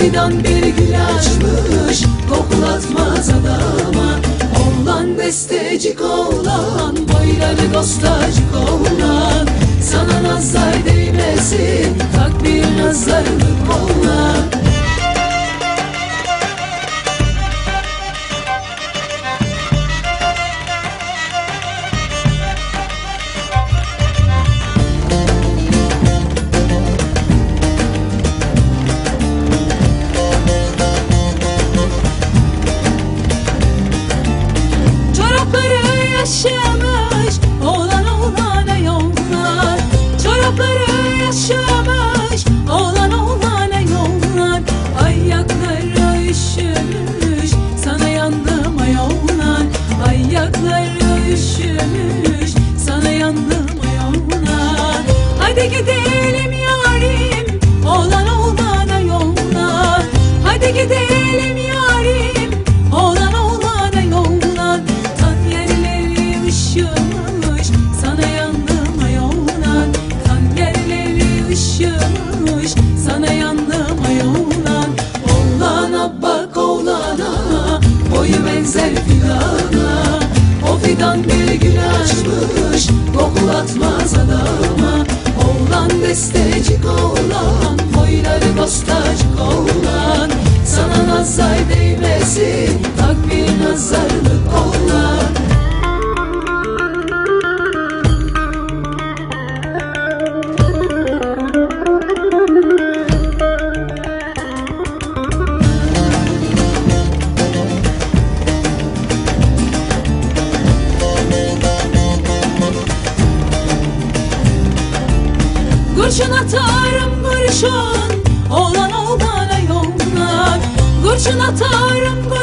Fidan bir gül açmış koklatmaz adama. Oğlan bestecik oğlan boyları dostacık oğlan Sana nazar değmesin tak bir nazarlık oğlan destecik oğlan Boyları dostacık oğlan Sana nazar değmesin Tak bir Kurşun atarım kurşun. Oğlan oğlana yollar. Kurşun atarım kurşun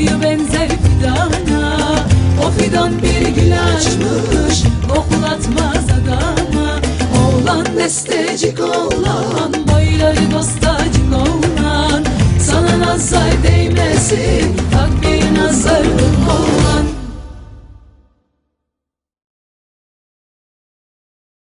Boyu benzer fidana. O fidan bir gül açmış Koklatmaz adama. Oğlan destecik oğlan Boyları dostacık oğlan. Sana nazar değmesin